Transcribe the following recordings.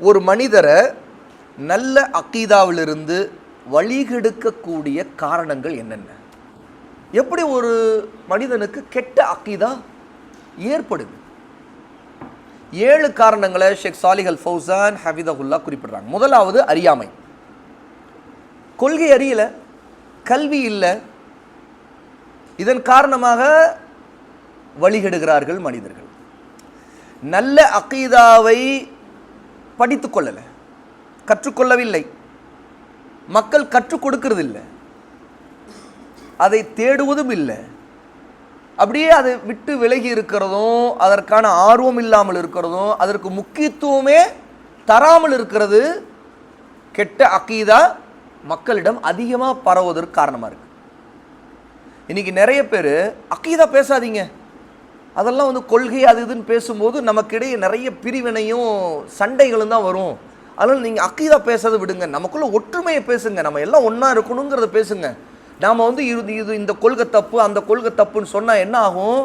ஒரு மனிதரை நல்ல அக்கீதாவிலிருந்து வழிகெடுக்கக்கூடிய காரணங்கள் என்னென்ன? எப்படி ஒரு மனிதனுக்கு கெட்ட அக்கீதா ஏற்படுது? ஏழு காரணங்களை ஷேக் சாலிஹல் ஃபௌசான் ஹபிதகுல்லா குறிப்பிடுறாங்க. முதலாவது அறியாமை. கொள்கை அறியல கல்வி இல்லை. இதன் காரணமாக வழிகெடுகிறார்கள் மனிதர்கள். நல்ல அக்கீதாவை படித்து கொள்ளலை கற்றுக்கொள்ளவில்லை. மக்கள் கற்றுக் கொடுக்கறதில்லை. அதை தேடுவதும் இல்லை. அப்படியே அதை விட்டு விலகி இருக்கிறதும் அதற்கான ஆர்வம் இல்லாமல் இருக்கிறதும் அதற்கு முக்கியத்துவமே தராமல் இருக்கிறது கெட்ட அக்கீதா மக்களிடம் அதிகமாக பரவுவதற்கு காரணமாக இருக்கு. இன்னைக்கு நிறைய பேர் அக்கீதா பேசாதீங்க. அதெல்லாம் வந்து கொள்கை அது இதுன்னு பேசும்போது நமக்கிடையே நிறைய பிரிவினையும் சண்டைகளும் தான் வரும். அதனால் நீங்கள் அக்கீதா பேசாத விடுங்க. நமக்குள்ளே ஒற்றுமையை பேசுங்க. நம்ம எல்லாம் ஒன்றா இருக்கணுங்கிறத பேசுங்க. நாம் வந்து இது இது இந்த கொள்கை தப்பு அந்த கொள்கை தப்புன்னு சொன்னால் என்ன ஆகும்?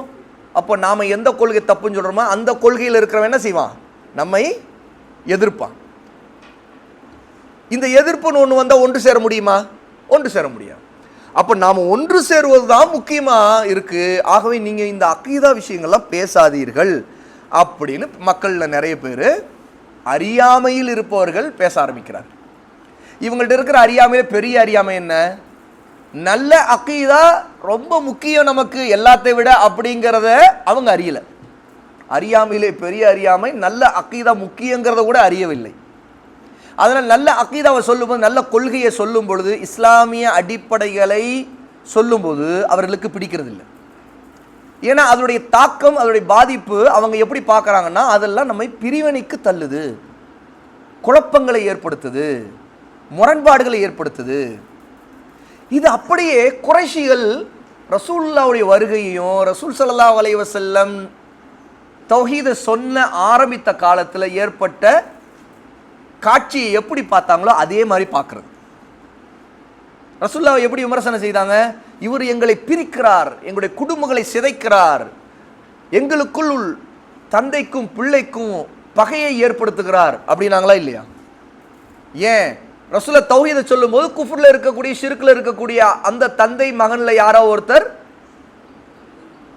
அப்போ நாம் எந்த கொள்கை தப்புன்னு சொல்கிறோமோ அந்த கொள்கையில் இருக்கிறவன் என்ன செய்வான்? நம்மை எதிர்ப்பான். இந்த எதிர்ப்புன்னு ஒன்று வந்தால் ஒன்று சேர முடியுமா? ஒன்று சேர முடியாது. அப்போ நாம் ஒன்று சேருவது தான் முக்கியமாக இருக்குது ஆகவே நீங்கள் இந்த அக்கீதா விஷயங்கள்லாம் பேசாதீர்கள். அப்படின்னு மக்களில் நிறைய பேர் அறியாமையில் இருப்பவர்கள் பேச ஆரம்பிக்கிறார் இவங்கள்ட்ட இருக்கிற அறியாமையில் பெரிய அறியாமை என்ன? நல்ல அக்கீதா ரொம்ப முக்கியம் நமக்கு எல்லாத்தை விட அப்படிங்கிறத அவங்க அறியலை. அறியாமையிலே பெரிய அறியாமை நல்ல அக்கீதா முக்கியங்கிறத கூட அறியவில்லை. அதனால் நல்ல அக்கீதாவை சொல்லும்போது நல்ல கொள்கையை சொல்லும் பொழுது இஸ்லாமிய அடிப்படைகளை சொல்லும்போது அவர்களுக்கு பிடிக்கிறதில்லை. ஏன்னா அதனுடைய தாக்கம் அதனுடைய பாதிப்பு அவங்க எப்படி பார்க்குறாங்கன்னா அதெல்லாம் நம்மை பிரிவினைக்கு தள்ளுது. குழப்பங்களை ஏற்படுத்துது. முரண்பாடுகளை ஏற்படுத்துது. இது அப்படியே குறைஷிகள் ரசூல்லாவுடைய வருகையையும் ரசூல் சல்லா அலைஹி தௌஹீதை சொன்ன ஆரம்பித்த காலத்தில் ஏற்பட்ட காட்சியை எப்படி பார்த்தாங்களோ அதே மாதிரி பார்க்குறது. ரசுல்லாவை எப்படி விமர்சனம் செய்தாங்க? இவர் எங்களை பிரிக்கிறார் எங்களுடைய குடும்பங்களை சிதைக்கிறார் எங்களுக்குள் தந்தைக்கும் பிள்ளைக்கும் பகையை ஏற்படுத்துகிறார் அப்படின்னாங்களா இல்லையா? ஏன்? ரசூல தௌஹீதை சொல்லும்போது குஃபுர்ல இருக்கக்கூடிய ஷிருக்குல இருக்கக்கூடிய அந்த தந்தை மகன்ல யாரோ ஒருத்தர்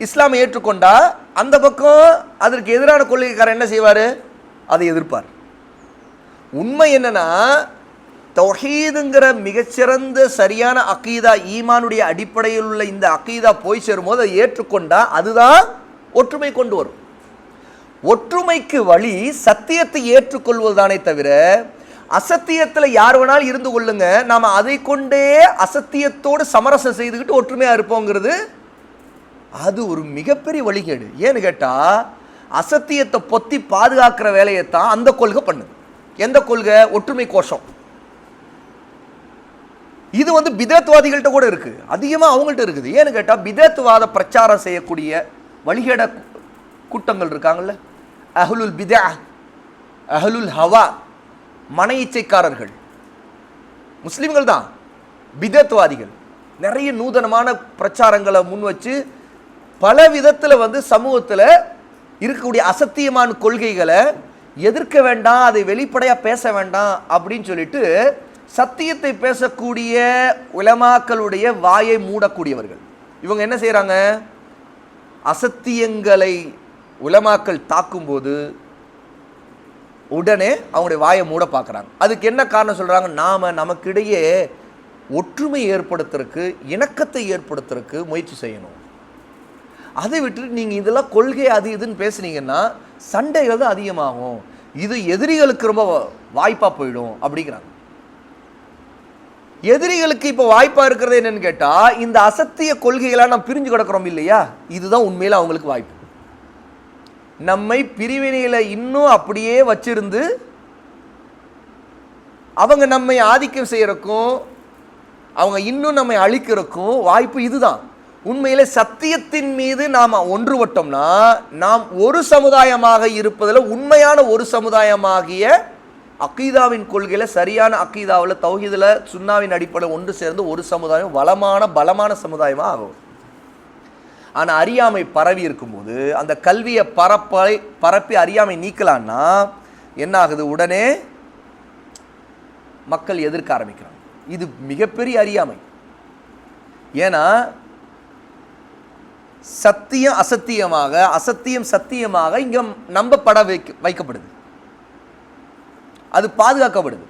இஸ்லாமை ஏற்றுக்கொண்டா அந்த பக்கம் அதற்கு எதிரான கொள்கைக்காரர் என்ன செய்வார்? அதை எதிர்ப்பார். உண்மை என்னன்னா தௌஹீதுங்கிற மிகச்சிறந்த சரியான அக்கீதா ஈமானுடைய அடிப்படையில் உள்ள இந்த அக்கீதா போய் சேரும்போது அதை ஏற்றுக்கொண்டா அதுதான் ஒற்றுமை கொண்டு வரும். ஒற்றுமைக்கு வழி சத்தியத்தை ஏற்றுக்கொள்வதுதானே தவிர அசத்தியத்தில் யார் வேணாலும் இருந்து கொள்ளுங்க. நாம் அதை கொண்டே அசத்தியத்தோடு சமரசம் செய்துக்கிட்டு ஒற்றுமையாக இருப்போங்கிறது அது ஒரு மிகப்பெரிய வழிகேடு. ஏன்னு கேட்டால் அசத்தியத்தை பொத்தி பாதுகாக்கிற வேலையை தான் அந்த கொள்கை பண்ணுது. எந்த கொள்கை? ஒற்றுமை கோஷம். இது வந்து பிதத்துவாதிகள்கிட்ட கூட இருக்கு. அதிகமாக அவங்கள்ட்ட இருக்குது. ஏன்னு கேட்டால் பிதத்துவாத பிரச்சாரம் செய்யக்கூடிய வழிகேட கூட்டங்கள் இருக்காங்கல்ல? அஹலுல் பிதா அஹலுல் ஹவா மன இச்சைக்காரர்கள். முஸ்லீம்கள் தான். பிதத்துவாதிகள் நிறைய நூதனமான பிரச்சாரங்களை முன் வச்சு பல விதத்தில் வந்து சமூகத்தில் இருக்கக்கூடிய அசத்தியமான கொள்கைகளை எதிர்க்க வேண்டாம் அதை வெளிப்படையாக பேச வேண்டாம் அப்படின்னு சொல்லிட்டு சத்தியத்தை பேசக்கூடிய உலமாக்களுடைய வாயை மூடக்கூடியவர்கள். இவங்க என்ன செய்கிறாங்க அசத்தியங்களை உலமாக்கள் தாக்கும்போது உடனே அவங்களுடைய வாயை மூட பார்க்குறாங்க. அதுக்கு என்ன காரணம் சொல்கிறாங்க நாம் நமக்கிடையே ஒற்றுமை ஏற்படுத்துறதுக்கு இணக்கத்தை ஏற்படுத்துறதுக்கு முயற்சி செய்யணும். அதை விட்டுட்டு நீங்கள் இதெல்லாம் கொள்கை அது இதுன்னு பேசுனீங்கன்னா சண்டைகள் தான் அதிகமாகும்? இது எதிரிகளுக்கு ரொம்ப வாய்ப்பாக போயிடும் அப்படிங்கிறாங்க. எதிரிகளுக்கு இப்போ வாய்ப்பாக இருக்கிறது என்னன்னு கேட்டால் இந்த அசத்திய கொள்கைகளாக நாம் பிரிஞ்சு கிடக்கிறோம் இல்லையா? இதுதான் உண்மையில் அவங்களுக்கு வாய்ப்பு. நம்மை பிரிவினையில் இன்னும் அப்படியே வச்சிருந்து அவங்க நம்மை ஆதிக்கம் செய்கிறக்கும் அவங்க இன்னும் நம்மை அழிக்கிறக்கும் வாய்ப்பு இதுதான். உண்மையிலே சத்தியத்தின் மீது நாம் ஒன்றுபட்டோம்னா நாம் ஒரு சமுதாயமாக இருப்பதில் உண்மையான ஒரு சமுதாயமாகிய அக்கீதாவின் கொள்கையில் சரியான அக்கீதாவில் தௌஹீதில் சுண்ணாவின் அடிப்படையில் ஒன்று சேர்ந்து ஒரு சமுதாயம் வளமான பலமான சமுதாயமாக ஆகும். ஆனால் அறியாமை பரவி இருக்கும்போது அந்த கல்வியை பரப்பை பரப்பி அறியாமை நீக்கலான்னா என்ன ஆகுது உடனே மக்கள் எதிர்க்க ஆரம்பிக்கிறாங்க. இது மிகப்பெரிய அறியாமை. ஏன்னா சத்தியம் அசத்தியமாக அசத்தியம் சத்தியமாக இங்கே நம்பப்பட வைக்க வைக்கப்படுது. அது பாதுகாக்கப்படுது.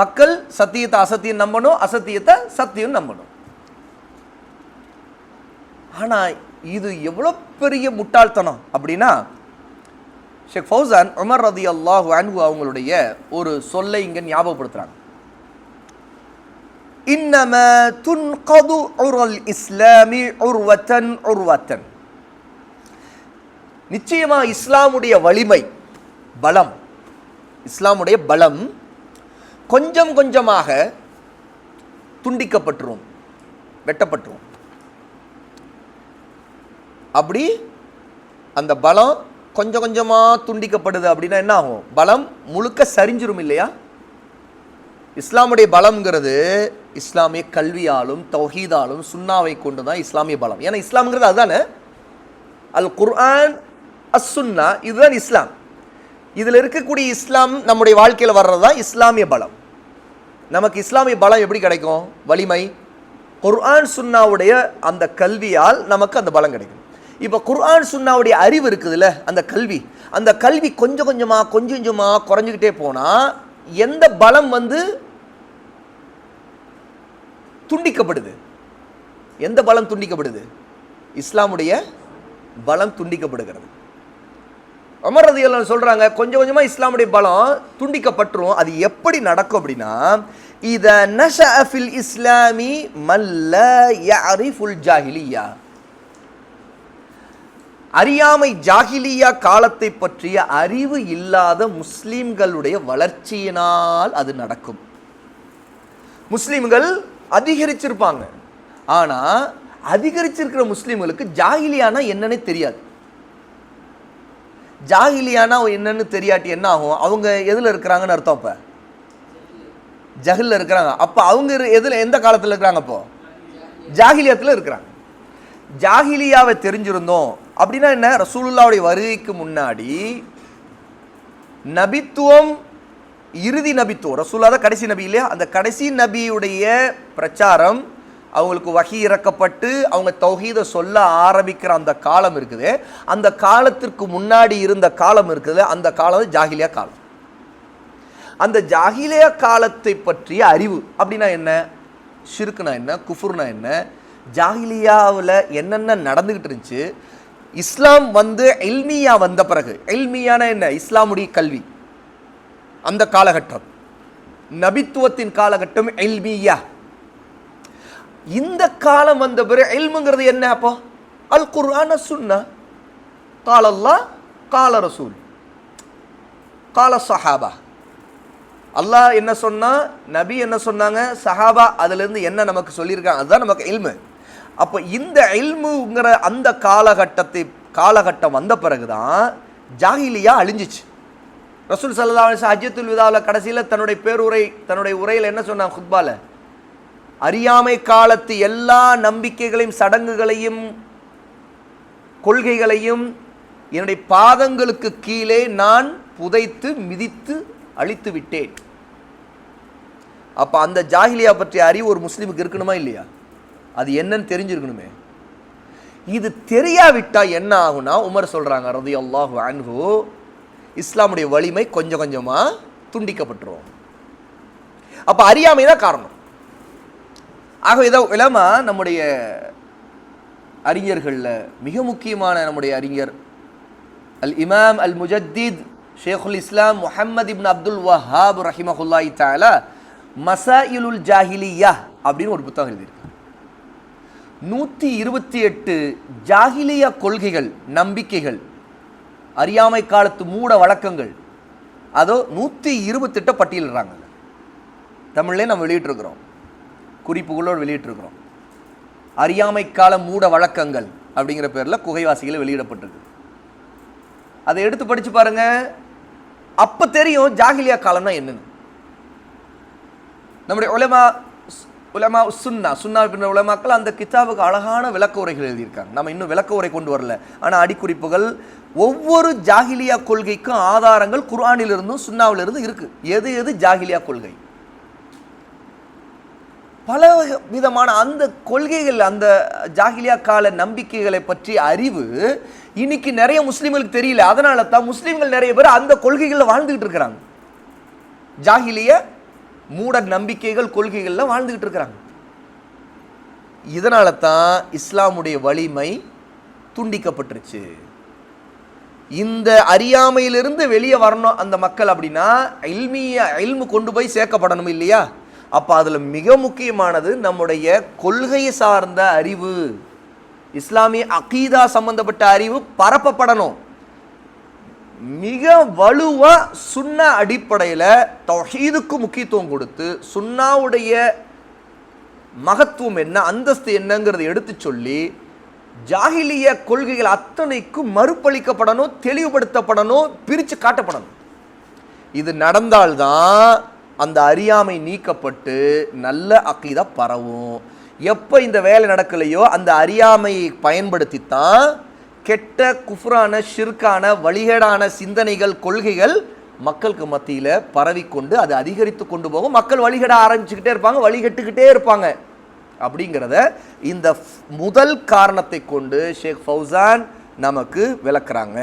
மக்கள் சத்தியத்தை அசத்தியம் நம்பணும் அசத்தியத்தை சத்தியம் நம்பணும். ஆனால் இது எவ்வளோ பெரிய முட்டாள்தனம் அப்படின்னா ஷேக் ஃபௌசான் உமர் ரதி அல்லாஹு அன்பு அவங்களுடைய ஒரு சொல்லை இங்கே ஞாபகப்படுத்துறாங்க. இன்னம துன்கது உரல் இஸ்லாமி உருவத்தன் உருவத்தன் நிச்சயமா இஸ்லாமுடைய வலிமை பலம் இஸ்லாமுடைய பலம் கொஞ்சம் கொஞ்சமாக துண்டிக்கப்பட்டுரும் வெட்டப்பட்டுரும். அப்படி அந்த பலம் கொஞ்சம் கொஞ்சமாக துண்டிக்கப்படுது அப்படின்னா என்ன ஆகும்? பலம் முழுக்க சரிஞ்சிரும் இல்லையா? இஸ்லாமுடைய பலம்ங்கிறது இஸ்லாமிய கல்வியாலும் தௌஹீதாலும் சுன்னாவை கொண்டு தான் இஸ்லாமிய பலம். ஏன்னா இஸ்லாம்ங்கிறது அதுதானே? அல் குர்ஆன் அஸ் சுன்னா இதுதான் இஸ்லாம். இதில் இருக்கக்கூடிய இஸ்லாம் நம்முடைய வாழ்க்கையில் வர்றது தான் இஸ்லாமிய பலம். நமக்கு இஸ்லாமிய பலம் எப்படி கிடைக்கும்? வலிமை. குர்ஆன் சுன்னாவுடைய அந்த கல்வியால் நமக்கு அந்த பலம் கிடைக்கும். இப்போ குர்ஆன் சுன்னாவுடைய அறிவு இருக்குதுல்ல அந்த கல்வி. அந்த கல்வி கொஞ்சம் கொஞ்சமாக கொஞ்சம் கொஞ்சமாக குறைஞ்சிக்கிட்டே போனால் எந்த பலம் வந்து துண்டிக்கப்படுது. எந்த பலம் துண்டிக்கப்படுது? இஸ்லாமுடைய பலம் துண்டிக்கப்படுகிறது. அமர் ரதி சொல்றாங்க கொஞ்சம் கொஞ்சமா இஸ்லாமுடைய பலம் துண்டிக்கப்பட்டுரும். அது எப்படி நடக்கும் அப்படின்னா இத நஷஅ ஃபில் இஸ்லாமி மல்ல யஅரிஃபுல் ஜாஹிலியா. அறியாமை ஜாகிலியா காலத்தை பற்றிய அறிவு இல்லாத முஸ்லீம்களுடைய வளர்ச்சியினால் அது நடக்கும். முஸ்லிம்கள் அதிகரிச்சிருப்பாங்க. ஆனா அதிகரிச்சிருக்கிற முஸ்லிம்களுக்கு ஜாகிலியானா என்னன்னே தெரியாது. ஜாகிலியானா என்னன்னு தெரியாட்டி என்ன ஆகும்? அவங்க எதுல இருக்கிறாங்கன்னு அர்த்தம் இப்போ ஜஹில்ல இருக்கிறாங்க. அப்ப அவங்க இரு- எதுல எந்த காலத்துல இருக்கிறாங்க அப்போ? ஜாகிலியத்தில் இருக்கிறாங்க. ஜாகிலியாவை தெரிஞ்சிருந்தோம். அப்படின்னா என்ன? ரசூலுல்லாவுடைய வருகைக்கு முன்னாடி நபித்துவம் இறுதி நபித்துவம். ரசூல்லா தான் கடைசி நபி இல்லையா? அந்த கடைசி நபியுடைய பிரச்சாரம் அவங்களுக்கு வகி இறக்கப்பட்டு அவங்க தௌஹீதை சொல்ல ஆரம்பிக்கிற அந்த காலம் இருக்குது. அந்த காலத்திற்கு முன்னாடி இருந்த காலம் இருக்குது. அந்த காலம் ஜாகிலியா காலம். அந்த ஜாகிலியா காலத்தை பற்றிய அறிவு அப்படின்னா என்ன? ஷிருக்குனா என்ன? குஃபுர்னா என்ன? ஜாகிலியாவில் என்னென்ன நடந்துக்கிட்டு இருந்துச்சு? இஸ்லாம் வந்து எல்மியா வந்த பிறகு. எல்மியான என்ன? இஸ்லாமுடைய கல்வி. அந்த காலகட்டம். நபித்துவத்தின் காலகட்டம் எல்மியா இந்த காலம் வந்த பிறகு எல்முங்கிறது என்ன அப்போ? அல் குர்ஆன சுன்னா. கால அல்லாஹ் கால ரசூல். கால சஹாபா. அல்லாஹ் என்ன சொன்னா நபி என்ன சொன்னாங்க? சஹாபா அதிலிருந்து என்ன நமக்கு சொல்லியிருக்காங்க? அதுதான் நமக்கு எல்மு அப்போ இந்த எல்முங்கிற அந்த காலகட்டத்தை காலகட்டம் வந்த பிறகுதான் ஜாகிலியா அழிஞ்சிச்சு. ரசூல் சல்லா அஜித்துல் விதாவில் கடைசியில் தன்னுடைய பேருரை தன்னுடைய உரையில் என்ன சொன்னாங்க குத்பால அறியாமை காலத்து எல்லா நம்பிக்கைகளையும் சடங்குகளையும் கொள்கைகளையும் என்னுடைய பாதங்களுக்கு கீழே நான் புதைத்து மிதித்து அழித்து விட்டேன். அப்போ அந்த ஜாகிலியா பற்றிய அறிவு ஒரு முஸ்லீமுக்கு இருக்கணுமா இல்லையா? அது என்னன்னு தெரிஞ்சிருக்கணுமே. இது தெரியாவிட்டால் என்ன ஆகும்னா உமர் சொல்கிறாங்க ரதி அல்லாஹு அன்ஹு இஸ்லாமுடைய வலிமை கொஞ்சம் கொஞ்சமாக துண்டிக்கப்பட்டுரும். அப்போ அறியாமை தான் காரணம். ஆக இதோ இல்லாம நம்முடைய அறிஞர்களில் மிக முக்கியமான நம்முடைய அறிஞர் அல் இமாம் அல் முஜத்தித் ஷேகுல் இஸ்லாம் முஹம்மது இப்னு அப்துல் வஹாப் ரஹிமஹுல்லாஹி தஆலா மசாயிலுல் ஜாஹிலியா அப்படின்னு ஒரு புத்தகம் எழுதியிருக்கு நூற்றி இருபத்தி எட்டு ஜாகிலியா கொள்கைகள் நம்பிக்கைகள் அறியாமை காலத்து மூட வழக்கங்கள். அதோ நூற்றி இருபத்தெட்டை பட்டியலிடுறாங்க. தமிழ்லேயே நம்ம வெளியிட்டிருக்கிறோம். குறிப்புகளோடு வெளியிட்டிருக்கிறோம். அறியாமை கால மூட வழக்கங்கள் அப்படிங்கிற பேரில் குகைவாசிகளை வெளியிடப்பட்டிருக்கு. அதை எடுத்து படிச்சு பாருங்க. அப்போ தெரியும் ஜாகிலியா காலம்னா என்னன்னு. நம்முடைய உலமா உலமா சுன்னா சுன்னா பின்ன உலமாக்கள் அந்த கிதாபுக்கு அழகான விளக்க உரைகள் எழுதியிருக்காங்க. நம்ம இன்னும் விளக்க உரை கொண்டு வரல. ஆனால் அடிக்குறிப்புகள் ஒவ்வொரு ஜாகிலியா கொள்கைக்கும் ஆதாரங்கள் குர்ஆனிலிருந்தும் சுண்ணாவிலிருந்தும் இருக்கு. எது எது ஜாகிலியா கொள்கை? பல விதமான அந்த கொள்கைகள் அந்த ஜாகிலியா கால நம்பிக்கைகளை பற்றி அறிவு இன்னைக்கு நிறைய முஸ்லீம்களுக்கு தெரியல. அதனால தான் முஸ்லீம்கள் நிறைய பேர் அந்த கொள்கைகளில் வாழ்ந்துகிட்டு இருக்கிறாங்க. ஜாகிலிய மூட நம்பிக்கைகள் கொள்கைகளில் வாழ்ந்துகிட்டு இருக்கிறாங்க. இதனால தான் இஸ்லாமுடைய வலிமை துண்டிக்கப்பட்டுருச்சு. இந்த அறியாமையிலிருந்து வெளியே வரணும் அந்த மக்கள் அப்படின்னா இல்மிய இல்மு கொண்டு போய் சேர்க்கப்படணும் இல்லையா? அப்போ அதில் மிக முக்கியமானது நம்முடைய கொள்கை சார்ந்த அறிவு. இஸ்லாமிய அகீதா சம்பந்தப்பட்ட அறிவு பரப்பப்படணும். மிக வலுவாக சுண்ணா அடிப்படையில் தௌஹீதுக்கு முக்கியத்துவம் கொடுத்து சுன்னாவுடைய மகத்துவம் என்ன அந்தஸ்து என்னங்கிறத எடுத்து சொல்லி ஜாகிலிய கொள்கைகள் அத்தனைக்கும் மறுப்பளிக்கப்படணும் தெளிவுபடுத்தப்படணும் பிரித்து காட்டப்படணும். இது நடந்தால்தான் அந்த அறியாமை நீக்கப்பட்டு நல்ல அக்கீதா பரவும். எப்போ இந்த வேலை நடக்கலையோ அந்த அறியாமையை பயன்படுத்தித்தான் கெட்ட குஃப்ரான ஷிர்கான வழிகேடான சிந்தனைகள் கொள்கைகள் மக்களுக்கு மத்தியில் பரவிக்கொண்டு அது அதிகரித்து கொண்டு போகும். மக்கள் வழிகட ஆரம்பிச்சுக்கிட்டே இருப்பாங்க வழிகட்டுக்கிட்டே இருப்பாங்க. அப்படிங்கிறத இந்த முதல் காரணத்தை கொண்டு ஷேக் ஃபௌசான் நமக்கு விளக்குறாங்க.